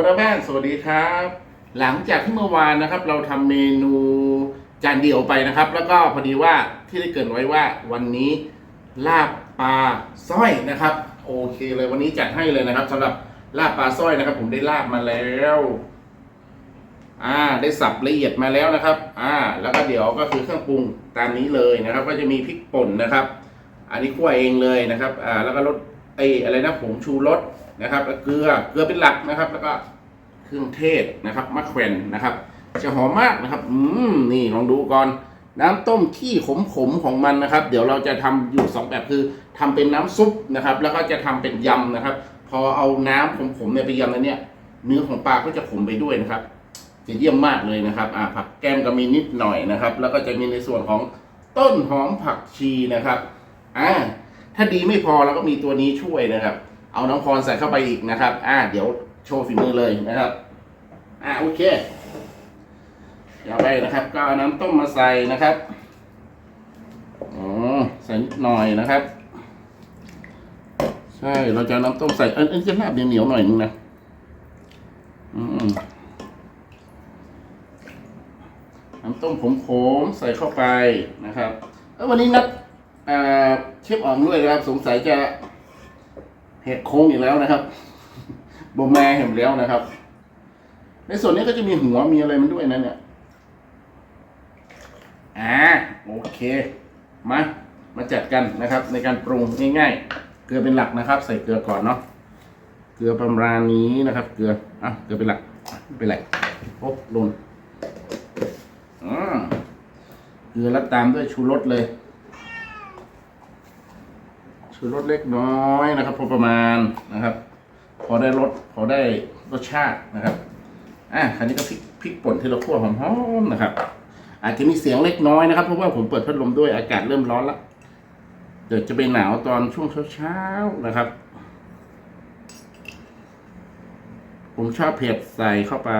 คุณอาบ้านสวัสดีครับ หลังจากที่เมื่อวานนะครับ เราทำเมนูจานเดียวไปนะครับ แล้วก็พอดีว่าที่ได้เกินไว้ว่าวันนี้ลาบปลาสร้อยนะครับ โอเคเลยวันนี้จัดให้เลยนะครับสำหรับลาบปลาสร้อยนะครับ ผมได้ลาบมาแล้ว อ่าได้สับละเอียดมาแล้วนะครับ อ่า แล้วก็เดี๋ยวก็คือเครื่องปรุงตามนี้เลยนะครับ ก็จะมีพริกป่นนะครับ อันนี้คั่วเองเลยนะครับ อ่าแล้วก็รส ไอ้อะไรนะผงชูรสนะครับแล้วเกลือเกลือเป็นหลักนะครับ แล้วก็เครื่องเทศนะครับมะแขวนนะครับ จะหอมมากนะครับ อืมนี่ลองดูก่อนน้ำต้มขี้ขมๆของมันนะครับ เดี๋ยวเราจะทำอยู่สองแบบคือทำเป็นน้ำซุปนะครับ แล้วก็จะทำเป็นยำนะครับ พอเอาน้ำขมๆเนี่ยไปยำแล้วเนี่ย เนื้อของปลาก็จะขมไปด้วยนะครับ จะเยี่ยมมากเลยนะครับอ่าผักแก้มก็มีนิดหน่อยนะครับ แล้วก็จะมีในส่วนของต้นหอมผักชีนะครับอ่า ถ้าดีไม่พอเราก็มีตัวนี้ช่วยนะครับ เอาน้องพรใส่เข้าไปอีกนะครับ อ่า เดี๋ยวโชว์ฝีมือเลยนะครับ อ่าโอเคเดี๋ยวไปนะครับ ก็เอาน้ำต้มมาใส่นะครับอ๋อใส่นิดหน่อยนะครับ ใช่เราจะน้ำต้มใส่เอันอันจะลาบเหนียวๆหน่อยนึงนะอืมน้ำต้มขมๆใส่เข้าไปนะครับเออวันนี้นัดเอ่อ ฟอ๋องด้วยนะครับ สงสัยจะเห็ดโค้งอีกแล้วนะครับบแม่เห็นแล้วนะครับ ในส่วนนี้ก็จะมีหัวมีอะไรมันด้วยนะเนี่ยอ่าโอเค มา มาจัดกันนะครับ ในการปรุงง่ายๆ เกลือเป็นหลักนะครับ ใส่เกลือก่อนเนาะเกลือประมาณนี้นะครับ เกลืออะเกลือเป็นหลักเป็นไรโอ้หล่นอืมเกลือแล้วตามด้วยชูรสเลย ชูรสเล็กน้อยนะครับพอประมาณนะครับ พอได้รสพอได้รสชาตินะครับอะคราวนี้ก็พริกพริกป่นที่เราคั่วหอมๆนะครับ อาจจะมีเสียงเล็กน้อยนะครับเพราะว่าผมเปิดพัดลมด้วยอากาศเริ่มร้อนแล้วเดี๋ยวจะไปหนาวตอนช่วงเช้าๆนะครับ ผมชอบเผ็ดใส่เข้าไป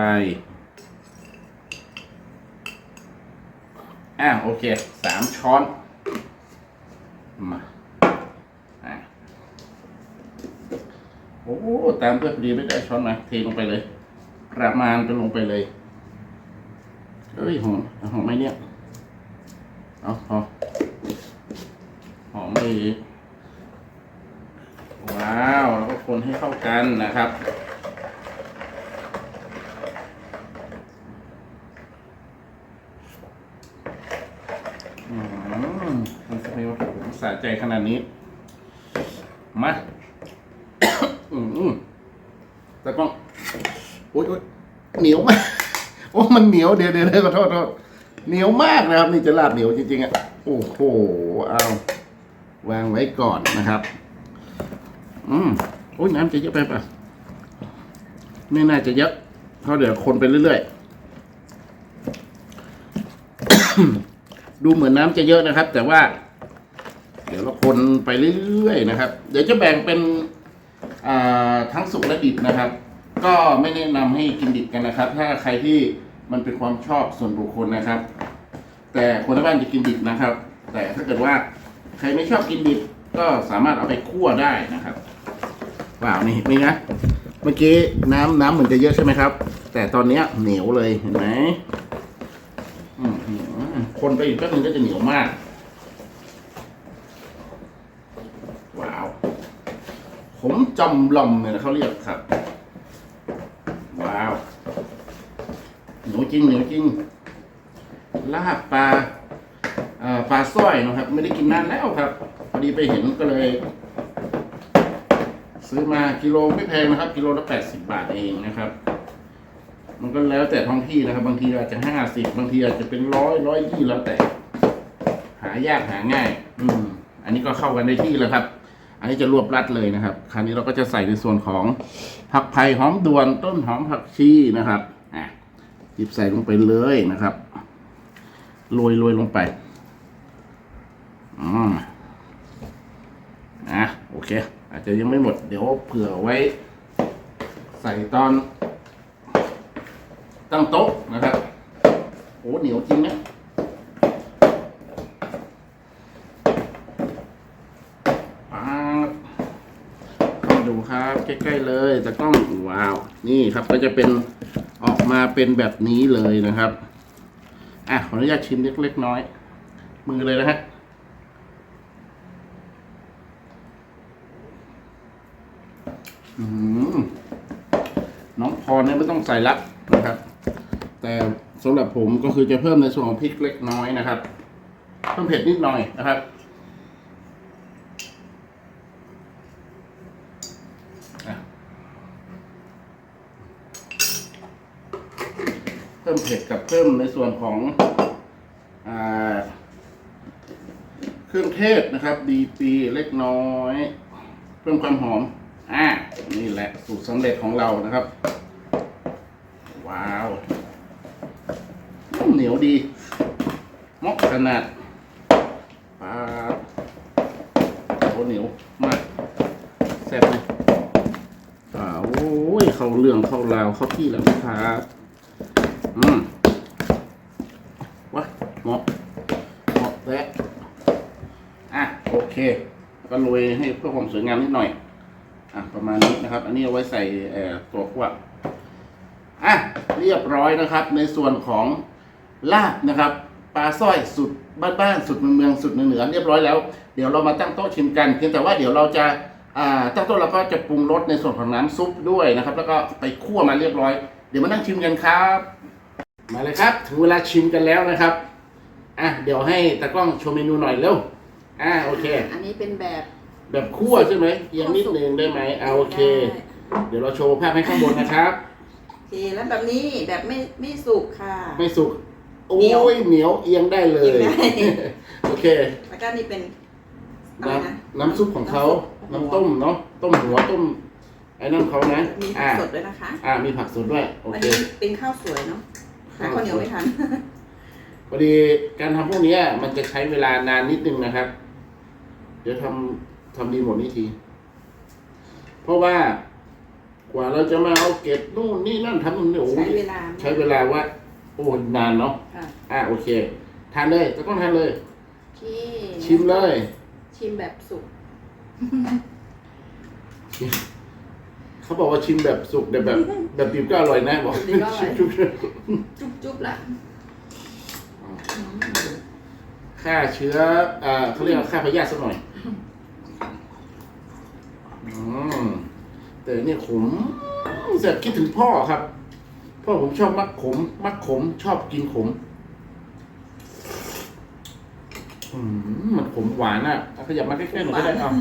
อ่าโอเคสามช้อนมาอะโอ้ตามด้วยพอดีไม่ได้ช้อนมาเทลงไปเลย ประมาณจะลงไปเลยเอ้ยหอมหอมไหมเนี่ยเอาพอหอมเลยว้าวแล้วก็คนให้เข้ากันนะครับอืมมันจะไม่ว่าผมสะใจขนาดนี้ มา อืมแต่ก็โอ๊ยโอ๊ยเหนียวมาก โอ้ มันเหนียวเดี๋ยวเดี๋ยวขอโทษขอโทษเหนียวมากนะครับ นี่จะลาบเหนียวจริงๆอะโอ้โหเอาวางไว้ก่อนนะครับ อืมโอ้ยน้ำจะเยอะไปปะไม่น่าจะเยอะเพราะเดี๋ยวคนไปเรื่อยๆ ดูเหมือนน้ำจะเยอะนะครับ แต่ว่า เดี๋ยวเราคนไปเรื่อยๆนะครับ เดี๋ยวจะแบ่งเป็นอ่าทั้งสุกและดิบนะครับ ก็ไม่แนะนำให้กินดิบกันนะครับ ถ้าใครที่ มันเป็นความชอบส่วนบุคคลนะครับ แต่คนที่บ้านจะกินดิบนะครับ แต่ถ้าเกิดว่าใครไม่ชอบกินดิบก็สามารถเอาไปคั่วได้นะครับว้าวนี่นี่นะเมื่อกี้น้ำน้ำเหมือนจะเยอะใช่ไหมครับ แต่ตอนเนี้ยเหนียวเลยเห็นไหมอืมคนไปอีกแป๊บนึงก็จะเหนียวมาก ว้าว ผมจำลอมเนี่ยเขาเรียกครับ ว้าว หนียวจริงเหนียวจริงลาบปลาปลาสร้อยนะครับ ไม่ได้กินนานแล้วครับพอดีไปเห็นก็เลย ซื้อมากิโลไม่แพงนะครับ กิโลละแปดสิบบาทเองนะครับ มันก็แล้วแต่ท้องที่นะครับ บางทีอาจจะห้าสิบบางทีอาจจะเป็นร้อยร้อยยี่แล้วแต่ หายากหาง่าย อืม อันนี้ก็เข้ากันได้ที่แล้วครับ อันนี้จะรวบรัดเลยนะครับ คราวนี้เราก็จะใส่ในส่วนของผักไผ่หอมด่วนต้นหอมผักชีนะครับอะ หยิบใส่ลงไปเลยนะครับโรยโรยลงไปอ๋อนะโอเค อาจจะยังไม่หมด เดี๋ยวเผื่อไว้ ใส่ตอน ตั้งโต๊ะนะครับโอ้เหนียวจริงนะป๊าบเข้ามาดูครับ แก ใกล้ๆเลยแตากล้องว้าว นี่ครับก็จะเป็นออกมาเป็นแบบนี้เลยนะครับอะขออนุญาตชิมเล็กๆน้อย มือเลยนะฮะน้องพรเนี่ยไม่ต้องใส่ละนะครับ แต่สำหรับผมก็คือจะเพิ่มในส่วนของพริกเล็กน้อยนะครับ เพิ่มเผ็ดนิดหน่อยนะครับ อะเพิ่มเผ็ดกับเพิ่มในส่วนของอ่าเครื่องเทศนะครับ ดีปีเล็กน้อย เพิ่มความหอม อ่า นี่แหละสูตรสำเร็จของเรานะครับ ว้าวอืมเหนียวดีมอกขนาดปลาโอเหนียวมากแซ่บเลยอ่าโอ้ยเข้าเรื่องเข้าราวเข้าที่แล้วนะครับ อืมวะเหมาะเหมาะแท้อะโอเค ก็โรยให้เพื่อความสวยงามนิดหน่อย อะประมาณนี้นะครับ อันนี้เอาไว้ใส่เอ่อตัวคั่วอะเรียบร้อยนะครับ ในส่วนของลาบนะครับปลาสร้อยสุดบ้านๆสุดเมืองๆสุดเหนือเรียบร้อยแล้ว เดี๋ยวเรามาตั้งโต๊ะชิมกันเพียงแต่ว่าเดี๋ยวเราจะตั้งโต๊ะเราก็จะปรุงรสในส่วนของน้ำซุปด้วยนะครับ แล้วก็ไปคั่วมาเรียบร้อย เดี๋ยวมานั่งชิมกันครับ มาเลยครับ ถึงเวลาชิมกันแล้วนะครับ อะ เดี๋ยวให้ตากล้องโชว์เมนูหน่อยเร็ว อ่าโอเค อันนี้เป็นแบบแบบคั่วใช่ไหมเอียงนิดนึงได้ไหมอ่าโอเค ได้เดี๋ยวเราโชว์ภาพให้ข้างบนนะครับ โอเคแล้วแบบนี้แบบไม่ไม่สุกค่ะ ไม่สุก โอ้เหนียว ยเหนียวเอียงได้เลยเอียงได้ โอเค แล้วก็นี่เป็นอะไรน้นะำน้ำซุปของเขาน้ำน้ำซุปต้มเนาะ ต้มหัวต้ม ไอ้นั่นเขานะ มีผัอ่ากสดด้วยนะคะ อ่า มีผักสดด้วย โอวันเค นี้เป็นข้าวสวยเนาะ หาข้าวเหนียวไม่ทัน พอดีการทำพวกเนี้ย มันจะใช้เวลานานนิดนึงนะครับ เดี๋ยวทำทำดีหมดนี่ที เพราะว่ากว่าเราจะมาเอาเก็บนู่นนี่นั่นทำนู่นนี่โอ้ใช้ยเวลาใช้เวลาว่า โอ้นานเนาะค่ะอ่าโอเคทานเลยจะต้องทานเลย ที่ชิมเลย ชิมแบบสุก เขาบอกว่าชิมแบบสุกแต่แบบ แบบดิบก็อร่อยนะบอกดิบก็อร่อย ชุบจุ๊บจุ๊บละๆฆ่าเชื้ออ่าเขาเรียกว่าฆ่าพยาธิสักหน่อยอืมแต่เนี่ยขมแสบคิดถึงพ่อครับ พ่อผมชอบมักขม มักขม ชอบกินขม อืมมันขมหวานอะเอาขยับมาใกล้ๆหน่อยก็ได้เอา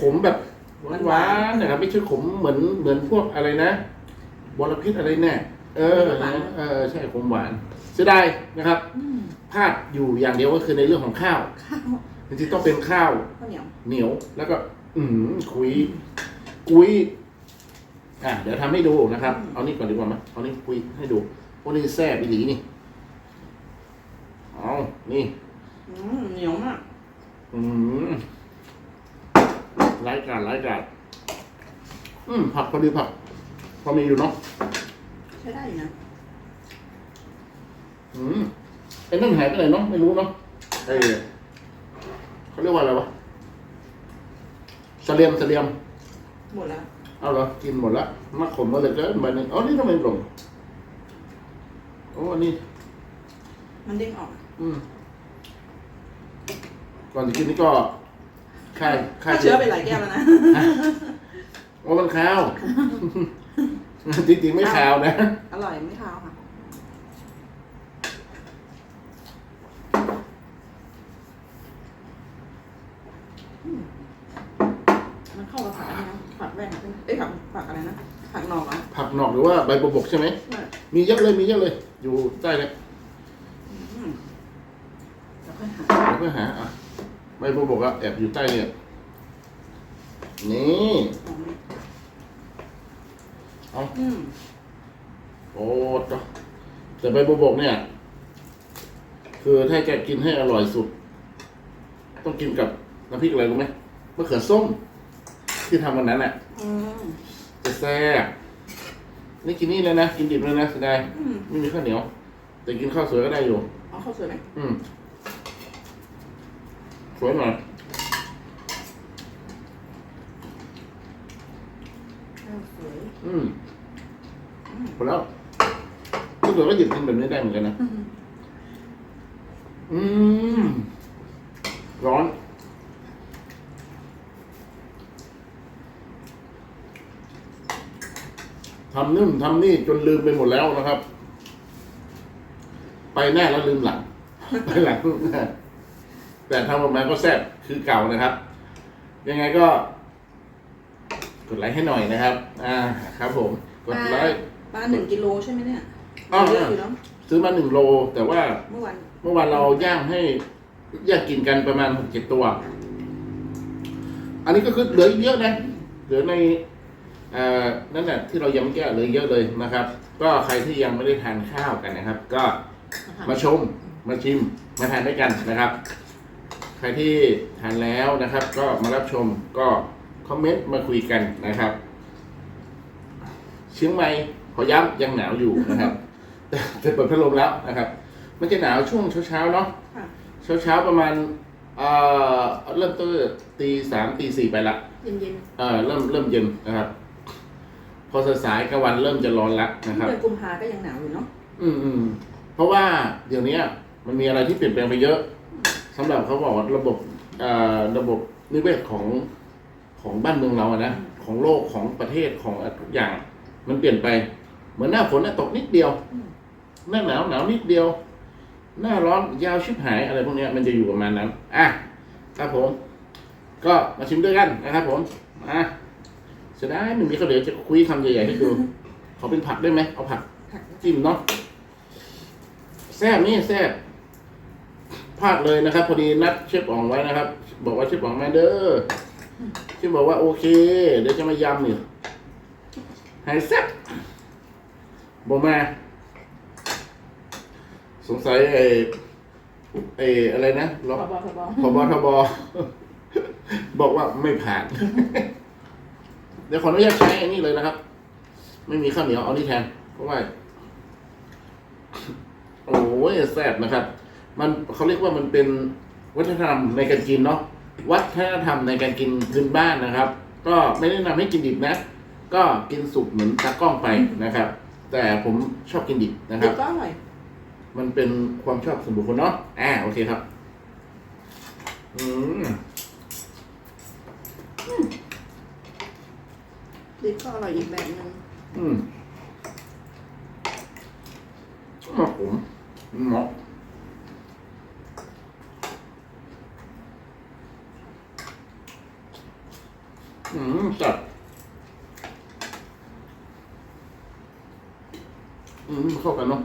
ขมแบบ หวานๆนะครับไม่ใช่ขมเหมือนเหมือนพวกอะไรนะบอระพิษอะไรเนี่ยเออเออใช่ขมหวานเสียดายนะครับอืมพลาดอยู่อย่างเดียวก็คือในเรื่องของข้าวข้าวจริงๆต้องเป็นข้าวข้าวเหนียวเหนียวแล้วก็ อืมคุยกุยอะเดี๋ยวทำให้ดูนะครับ เอานี่ก่อนดีกว่ามั้ยเอานี่คุยให้ดูโอ้นี่แซ่บอีหลีนี่เอานี่อืมเหนียวมากอืม ไร้กาดไร้กาดอืม ผักพอดีผัก พอมีอยู่เนาะใช้ได้อยู่นะอืมไอ้นั่นหายไปไหนเนาะไม่รู้เนาะไอ้เขาเรียกว่าอะไรวะเสลียมเสลียมหมดแล้วเอาเหรอกินหมดละมาขมมาเลยเกินใบหนึ่งอ๋อนี่ทำไมหลงโอ้อันนี้มันเด้งออก อืมก่อนจะกินนี่ก็ ค่ายค่าฆ่าเชื้อไปหลายแก้วแล้วนะ โอ้มันขาว จริงๆไม่ขาวนะ อร่อยไม่คาวค่ะมันเข้ากับผักอันนี้นะผักแว่นเอ้ยผักผักอะไรนะ ผักหนอกอะผักหนอกหรือว่าใบบัวบกใช่ไหมมีเยอะเลยมีเยอะเลย อยู่ใต้เนี่ยอืมเดี๋ยวค่อยหา เดี๋ยวเพื่อหา อะใบบัวบกอะแอบอยู่ใต้เนี่ย นี่ของนี่เอาอืมโอ้จ้ะแต่ใบบัวบกเนี่ย คือถ้าจะกินให้อร่อยสุด ต้องกินกับน้ำพริกอะไรรู้ไหมมะเขือส้ม ที่ทำวันนั้นอะอืมจะแซ่บนี่กินนี่เลยนะ กินดิบเลยนะเสียดายอืมไม่มีข้าวเหนียว แต่กินข้าวสวยก็ได้อยู่เอาข้าวสวยไหมอืม สวยหน่อยสวยอืมอืมหมดแล้วทุกคนก็หยิบกินแบบนี้ได้เหมือนกันนะอืมอืม ร้อน ทำนู่นทำนี่จนลืมไปหมดแล้วนะครับ ไปแน่แล้วลืมหลัง ไปหลัง แต่ทำออกมาก็แซ่บคือเก่านะครับ ยังไงก็ กดไลค์ให้หน่อยนะครับ อ่าครับ ผม กดไลค์ปลาหนึ่งกิโลใช่ไหมเนี่ยอ้าวเยอะอยู่เนาะซื้อมาหนึ่งโล แต่ว่าเมื่อวานเมื่อวานเราย่างให้แยกกินกันประมาณหกเจ็ดตัว อันนี้ก็คือเหลืออีกเยอะนะเหลือในเอ่อนั่นแหละที่เรายังไม่แก้เหลือเยอะเลยนะครับ ก็ใครที่ยังไม่ได้ทานข้าวกันนะครับ ก็มาชมมาชิมมาทานด้วยกันนะครับ ใครที่ทานแล้วนะครับ ก็มารับชมก็คอมเมนต์มาคุยกันนะครับ เชียงใหม่ขอย้ำยังหนาวอยู่นะครับแต่แต่เปิดพัดลมแล้วนะครับ มันจะหนาวช่วงเช้าๆเนาะค่ะเช้าเช้าๆประมาณเอ่อเริ่มต้นตีสามตีสี่ไปละ เย็นเย็นเออเริ่มเริ่มเย็นนะครับ พอสายๆกลางวันเริ่มจะร้อนละๆนะครับ เดือนกุมภาก็ยังหนาวอยู่เนาะอืมอืมเพราะว่าเดี๋ยวนี้มันมีอะไรที่เปลี่ยนแปลงไปเยอะ สำหรับเขาบอกว่าระบบเอ่อระบบนิเวศของของบ้านเมืองเราอะนะของโลกของประเทศของทุกอย่าง มันเปลี่ยนไป เหมือนหน้าฝนน่ะตกนิดเดียวอืมหน้าหนาวหนาวนิดเดียว หน้าร้อนยาวชิบหายอะไรพวกเนี้ยมันจะอยู่ประมาณนั้นอะครับผม ก็มาชิมด้วยกันนะครับผมอะเสียดายไม่มีข้าวเหนียวจะคุยคำใหญ่ๆให้ดูขอเป็นผักได้ไหมเอาผักผักจิ้มเนาะแซ่บนี่แซ่บ พลาดเลยนะครับ พอดีนัดเชฟอ๋องไว้นะครับ บอกว่าเชฟอ๋องมาเด้อเชฟบอกว่าโอเค เดี๋ยวจะมายำนี่หายแซ่บบอกมาสงสัยไอ้ไอ้อะไรนะพรออบอกพอบอกพบทบบอกว่าไม่ผ่าน เดี๋ยวขออนุญาตใช้อันนี้เลยนะครับ ไม่มีข้าวเหนียวเอานี่แทนเพราะว่าโอ้ยแซ่บนะครับ มันเขาเรียกว่ามันเป็นวัฒนธรรมในการกินเนาะวัฒนธรรมในการกินพื้นบ้านนะครับ ก็ไม่แนะนำให้กินดิบนะ ก็กินสุกเหมือนตากล้องไปนะครับ แต่ผมชอบกินดิบนะคเด็รับกก็อร่อยมันเป็นความชอบส่วนบุคคลเนาะอ่าโอเคครับ อืมเด็กก็อร่อยอีกแบบหนึงอืมเหมาะผมเหมาะ อืมจัดอืมเข้ากันเนาะ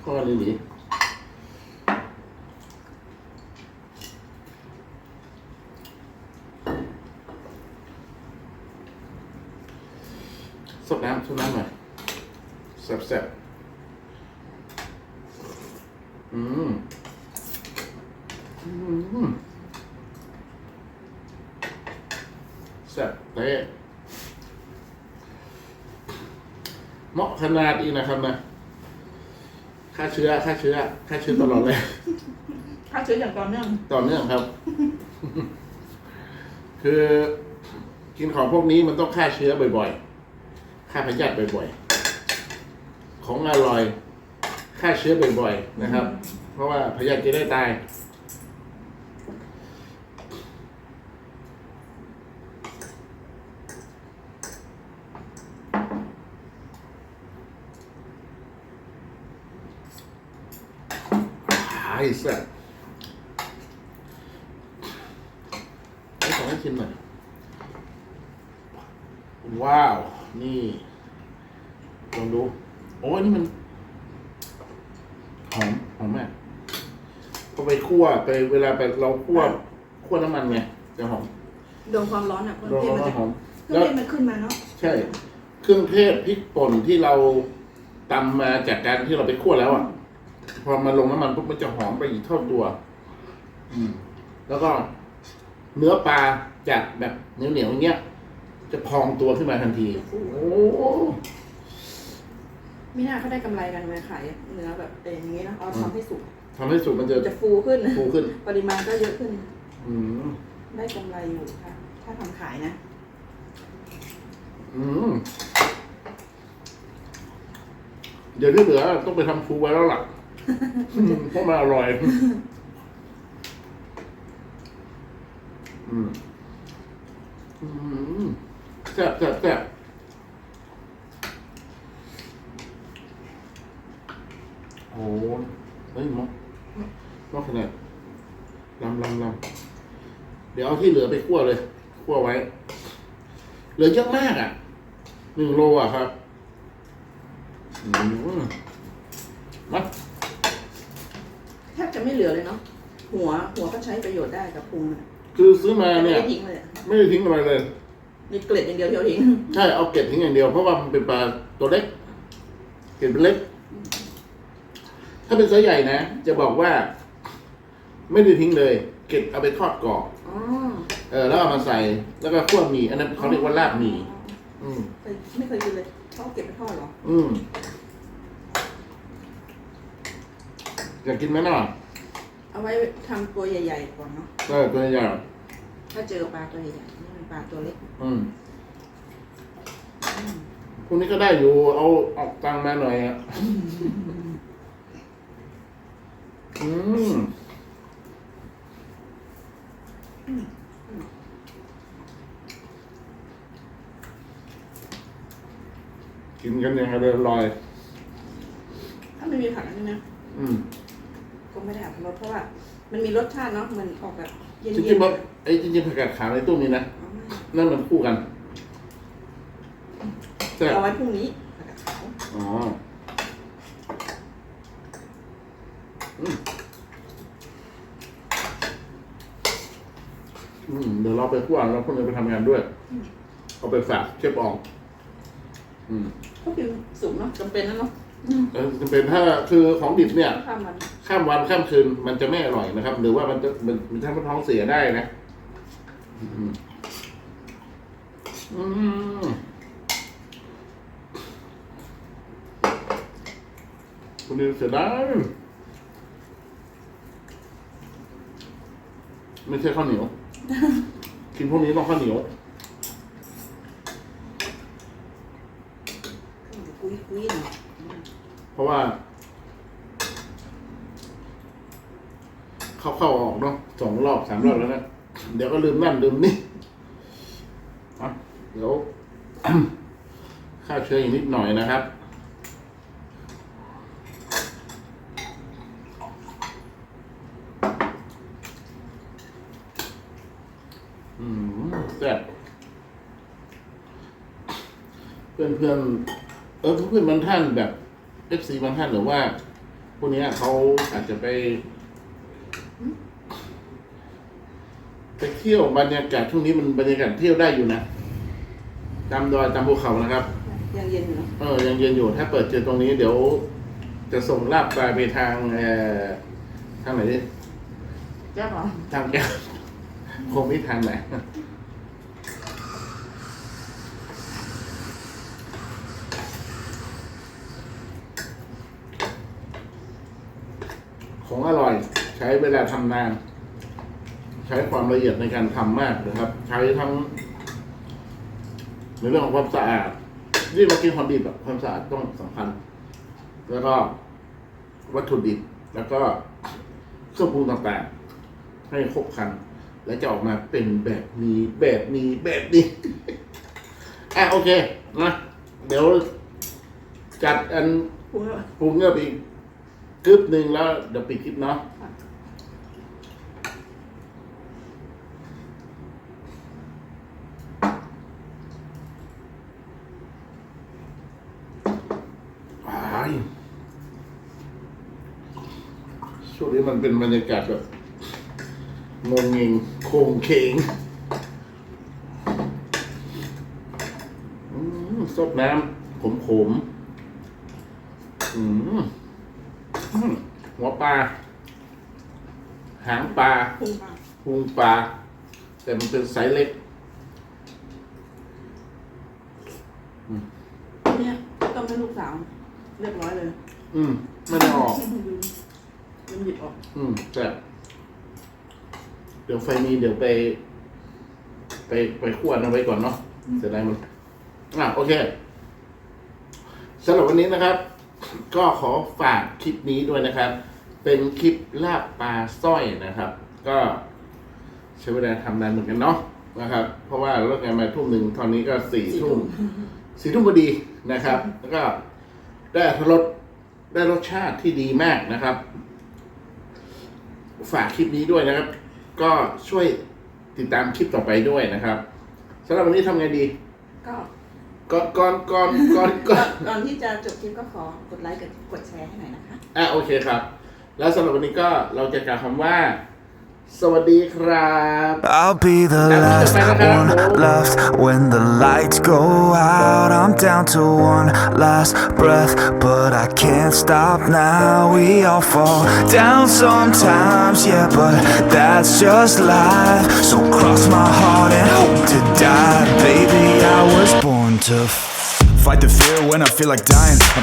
เข้ากันดีๆสดน้ำสดน้ำหน่อยแซ่บๆอืมอืมแซ่บเต้เหมาะขนาด อีกนะครับนะฆ่าเชื้อฆ่าเชื้อฆ่าเชื้อตลอดเลยถ้าเชื้ออย่างต่อเนื่องต่อเนื่องครับ คือกินของพวกนี้มันต้องฆ่าเชื้อบ่อยๆฆ่าพยาธิบ่อยๆ ของอร่อยฆ่าเชื้อบ่อยๆนะครับ เพราะว่าพยาธิจะได้ตาย ไอ้สัสไอ้ขอให้ชิมหน่อย ว้าว นี่ลองดู โอ้ยนี่มัน หอม หอมมากพอไปคั่วไปเวลาไปเราคั่วคั่วน้ำมันไงจะหอมโดนความร้อนอะเครื่องลองเทศมันแล้วจะหอมเครื่องเทศมันขึ้นมาเนาะใช่ เครื่องเทศพริกป่นที่เราตำมาจากการที่เราไปคั่วแล้วอะพอมาลงน้ำมันปุ๊บมันจะหอมไปอีกเท่าตัว อืม แล้วก็เนื้อปลาจากแบบเหนียวๆอย่างเงี้ย จะพองตัวขึ้นมาทันที โอ้โหไม่น่าเขาได้กำไรกันเลยขายเนื้อแบบเอออย่างนี้นะเอาทำให้สุกทำให้สุกมันจะจะฟูขึ้น ฟูขึ้น ปริมาณก็เยอะขึ้น อืมได้กำไรอยู่ค่ะ ถ้าทำขายนะ อืมเดี๋ยวที่เหลือต้องไปทำฟูไว้แล้วล่ะอืมเพราะมันอร่อย อืม อืมแซ่บแซ่บแซ่บโอ้เฮ้ยมอกมอกขนาดลำลำลำเดี๋ยวเอาที่เหลือไปคั่วเลยคั่วไว้ เหลือเยอะมากอะหนึ่งโลอะครับอืมมาแทบจะไม่เหลือเลยเนาะหัวหัวก็ใช้ประโยชน์ได้กับพุงอะคือซื้อมาไม่เนี่ยได้ทิ้งเลยอะไม่ได้ทิ้งอะไรเลย มีเกล็ดอย่างเดียวที่เราทิ้งใช่เอาเกล็ดทิ้งอย่างเดียวเพราะว่ามันเป็นปลาตัวเล็ก เกล็ดเป็นเล็ก ถ้าเป็นไซส์ใหญ่นะ จะบอกว่า ไม่ได้ทิ้งเลย เกล็ดเอาไปทอดกรอบอ๋อเออแล้วเอามาใส่แล้วก็คั่วหมี่อันนั้นเขาเรียกว่าลาบหมี่อืม เคยไม่เคยกินเลยเขาเอาเก็บไปทอดเหรออืมอยากกินไหมน่ะเอาไว้ทำตัวใหญ่ๆก่อนเนาะเออตัวใหญ่ถ้าเจอปลาตัวใหญ่ๆนี่เป็นปลาตัวเล็กอืมอืมพวกนี้ก็ได้อยู่ เอาออกตังค์มาหน่อยอะ อืมกินกันอย่างอร่อย ถ้าไม่มีผักอันนี้นะอืมก็ไม่ได้อัดรสเพราะว่า มันมีรสชาติเนาะมันออกแบบเย็นจๆ ริงๆว่าไอ้จริงๆผักกาดขาวในตู้มีนะอ๋อ นั่นมันคู่กันแต่บเอาไว้พรุ่งนี้ผักกาดขาวอ๋ออืมอืมเดี๋ยวเราไปคั่วแล้วพวกนี้ไปทำงานด้วย เอาไปฝากเชฟอองอืมก็คือสุกเนาะจำเป็นนะเนาะอืมเออจำเป็นถ้าคือของดิบเนี่ยข้ามวันข้ามวันข้ามคืนมันจะไม่อร่อยนะครับ หรือว่ามันจะมันมันทำให้ท้องเสียได้นะอืม อืมคุณนิวเสียดายไม่ใช่ข้าวเหนียว กินพวกนี้ต้องข้าวเหนียวคุยคุยหน่อยเพราะว่า เข้าเข้าออกเนาะสองรอบสามรอบแล้วนะ เดี๋ยวก็ลืมนั่นลืมนี่อะ เดี๋ยวฆ่าเชื้ออีกนิดหน่อยนะครับ อืมแซ่บเพื่อนเพื่อนๆเออเพื่อนบางท่านแบบเอฟซีบางท่านหรือว่าพวกนี้เขาอาจจะไป ไปเที่ยวบรรยากาศช่วงนี้มันบรรยากาศเที่ยวได้อยู่นะ ตามดอยตามภูเขานะครับ ยังเย็นอยู่เนาะเออยังเย็นอยู่ถ้าเปิดเจอตรงนี้เดี๋ยว จะส่งลาบปลายไปทางเอ่อทางไหนดิแก้วเหรอทางแก้ว คงไม่ทางไหนของอร่อย ใช้เวลาทำนาน ใช้ความละเอียดในการทำมากนะครับ ใช้ทั้ง ในเรื่องของความสะอาดนี่มากินของดิบอะความสะอาดต้องสำคัญ แล้วก็วัตถุดิบแล้วก็เครื่องปรุงต่างๆ ให้ครบครัน และจะออกมาเป็นแบบนี้แบบนี้แบบนี้ อะโอเคนะเดี๋ยวจัดอันพุงแล้วปรุงเงือบอีกกึบหนึ่งแล้วเดี๋ยวปิดคลิปเนาะอ้ายช่วงนี้ มันเป็นบรรยากาศแบบงงเงงโคงเคงอืมซดน้ำขมขมๆอืมอืมหัวปลา หางปลาพุงปลาพุงปลา แต่มันเป็นไซส์เล็กเนี่ยต้มให้ลูกสาวเรียบร้อยเลย อืม ไม่ได้ออกลืมลืม หยิบออกอืมแต่เดี๋ยวไฟนี้เดี๋ยวไป ไปไปคั่วเอาไว้ก่อนเนาะเสร็จแล้วมันอะโอเคสำหรับวันนี้นะครับ ก็ขอฝากคลิปนี้ด้วยนะครับ เป็นคลิปลาบปลาสร้อยนะครับ ก็ ใช้เวลาทำนานเหมือนกันเนาะนะครับ เพราะว่าเลิกงานมาทุ่มหนึ่งตอนนี้ก็สี่สี่ทุ่ทุ่มมสี่ทุ่มพอดีนะครับ แล้วก็ได้อรรถรสได้รสชาติที่ดีมากนะครับ ฝากคลิปนี้ด้วยนะครับ ก็ช่วยติดตามคลิปต่อไปด้วยนะครับสำหรับวันนี้ทำไงดี ก็ก่อนก่อนก่อนก่อนก่อนก่อนที่จะจบคลิปก็ขอกดไลค์กับกดแชร์ให้หน่อยนะคะ อะโอเคครับ แล้วสำหรับวันนี้ก็เราจะกล่าวคำว่า สวัสดีครับ I'll be the last one left when the lights go out. I'm down to one last breath, but I can't stop now. We all fall down sometimes, yeah, but that's just life. So cross my heart and hope to die. Baby, I was born to f- fight the fear when I feel like dying. I'm